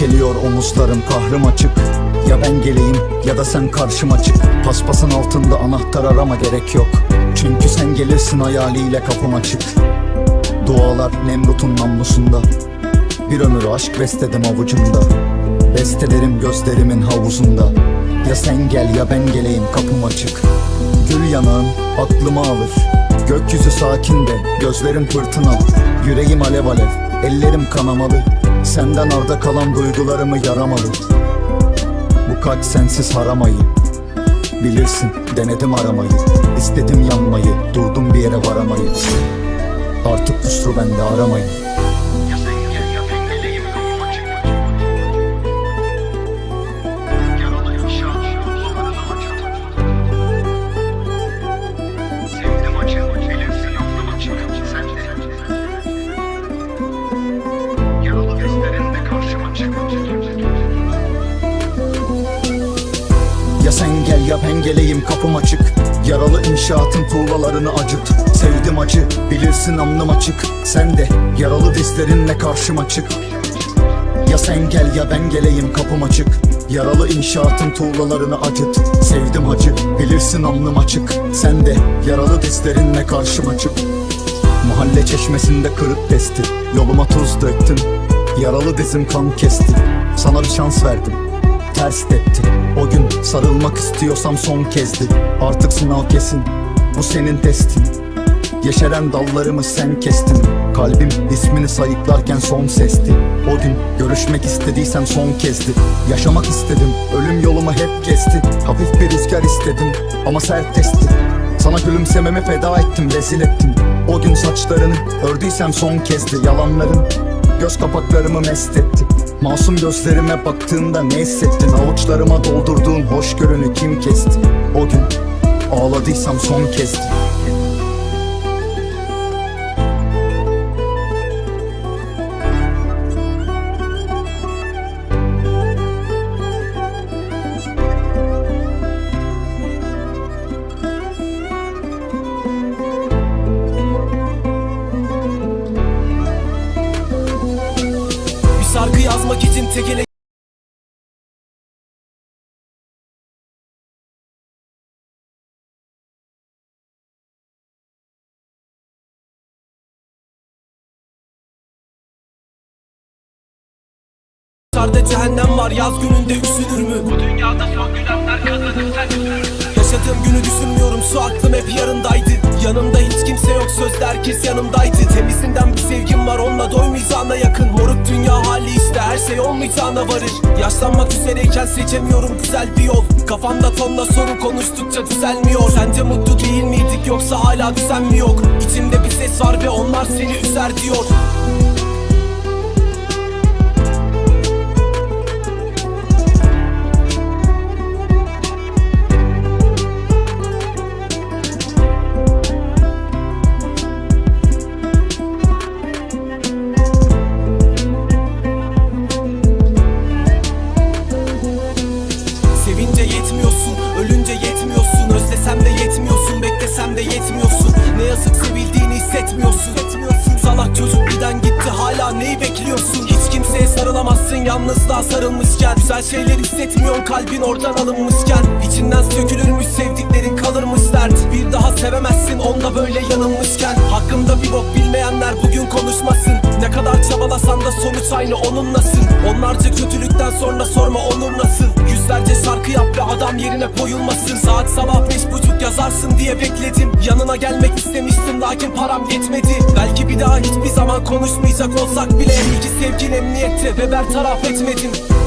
Öfkeliyor omuzlarım kahrım açık. Ya ben geleyim ya da sen karşıma çık. Paspasın altında anahtar arama gerek yok. Çünkü sen gelirsin hayaliyle kapım açık Dualar Nemrut'un namlusunda. Bir ömür aşk besledim avucumda. Bestelerim gözlerimin havuzunda. Ya sen gel ya ben geleyim kapım açık. Gül yanağın aklımı alır. Gökyüzü sakin de gözlerim fırtınalı Yüreğim alev alev ellerim kanamalı Senden arda kalan duygularımı yaramalı Bu kalp sensiz haramayı. Bilirsin denedim aramayı. İstedim yanmayı durdum bir yere varamayı. Artık kusuru bende aramayın sen gel ya ben geleyim kapım açık. Yaralı inşaatın tuğlalarını acıt. Sevdim acı bilirsin alnım açık. Sen de yaralı dizlerinle karşıma çık. Ya sen gel ya ben geleyim kapım açık. Yaralı inşaatın tuğlalarını acıt. Sevdim acı bilirsin alnım açık. Sen de yaralı dizlerinle karşıma çık. Mahalle çeşmesinde kırık testi. Yoluma tuz döktüm. Yaralı dizim kan kesti. Sana bir şans verdim. Ters gün sarılmak istiyorsam son kezdi Artık sınav kesin. Bu senin testin. Yeşeren dallarımı sen kestin. Kalbim ismini sayıklarken son sesti. O gün görüşmek istediysem son kezdi Yaşamak istedim. Ölüm yolumu hep kesti. Hafif bir rüzgar istedim ama sert testi. Sana gülümsememi feda ettim rezil ettim. O gün saçlarını ördüysem son kezdi Yalanların göz kapaklarımı mest etti Masum gözlerime baktığında ne hissettin? Avuçlarıma doldurduğun hoşgörünü kim kesti? O gün ağladıysam son kezdi tekele Dışarıda cehennem var yaz gününde üşünür mü? Bu dünyada son gülenler kazanır sen Yaşadığım günü düşünmüyorum şu aklım hep yarındaydı Yanımda hiç kimse yok sözde herkes yanımdaydı. Temizinden bir sevgim var onunla doymayacağına yakın. Moruk dünya hali işte her şey olmayacağına varır. Yaşlanmak üzereyken seçemiyorum güzel bir yol. Kafamda tonla soru konuştukça düzelmiyor. Sence mutlu değil miydik yoksa hala düzen mi yok İçimde bir ses var ve onlar seni üzer diyor Salak çocuk birden gitti hala neyi bekliyorsun? Hiç kimseye sarılamazsın yalnızlığa sarılmışken. Güzel şeyler hissetmiyorsun kalbin oradan alınmışken. İçinden sökülürmüş sevdiklerin kalırmış dert. Bir daha sevemezsin onda böyle yanılmışken. Hakkında bir bok bilmeyenler bugün konuşmasın. Ne kadar çabalasan da sonuç aynı onunlasın. Onlarca kötülükten sonra yerine koyulmasın. Saat sabah beş buçuk yazarsın diye bekledim. Yanına gelmek istemiştim lakin param yetmedi. Belki bir daha hiçbir zaman konuşmayacak olsak bile İyi ki sevgin emniyette ve bertaraf etmedin